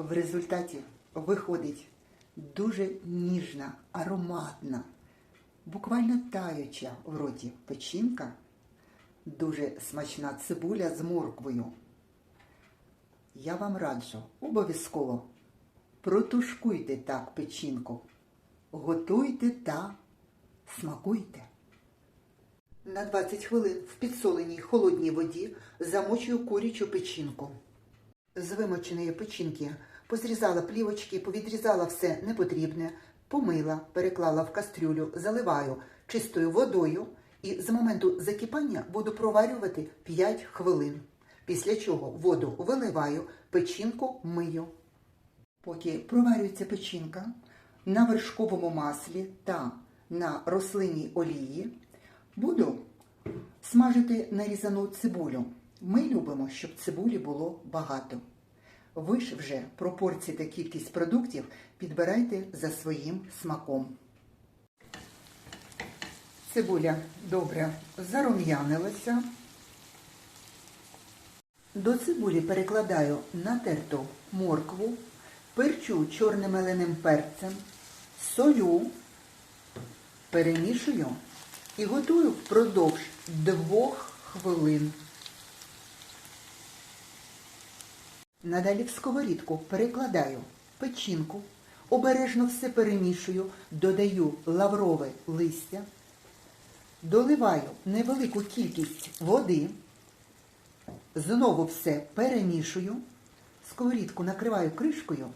В результаті виходить дуже ніжна, ароматна, буквально таюча в роті печінка, дуже смачна цибуля з морквою. Я вам раджу обов'язково протушкуйте так печінку, готуйте та смакуйте. На 20 хвилин в підсоленій холодній воді замочую курячу печінку. З вимоченої печінки позрізала плівочки, повідрізала все непотрібне, помила, переклала в кастрюлю, заливаю чистою водою і з моменту закипання буду проварювати 5 хвилин. Після чого воду виливаю, печінку мию. Поки проварюється печінка на вершковому маслі та на рослинній олії, буду смажити нарізану цибулю. Ми любимо, щоб цибулі було багато. Ви ж вже пропорції та кількість продуктів підбирайте за своїм смаком. Цибуля добре зарум'янилася. До цибулі перекладаю натерту моркву, перчу чорним меленим перцем, солю, перемішую і готую впродовж двох хвилин. Надалі в сковорідку перекладаю печінку, обережно все перемішую, додаю лаврове листя, доливаю невелику кількість води, знову все перемішую, сковорідку накриваю кришкою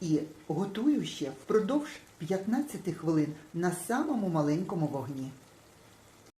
і готую ще впродовж 15 хвилин на самому маленькому вогні.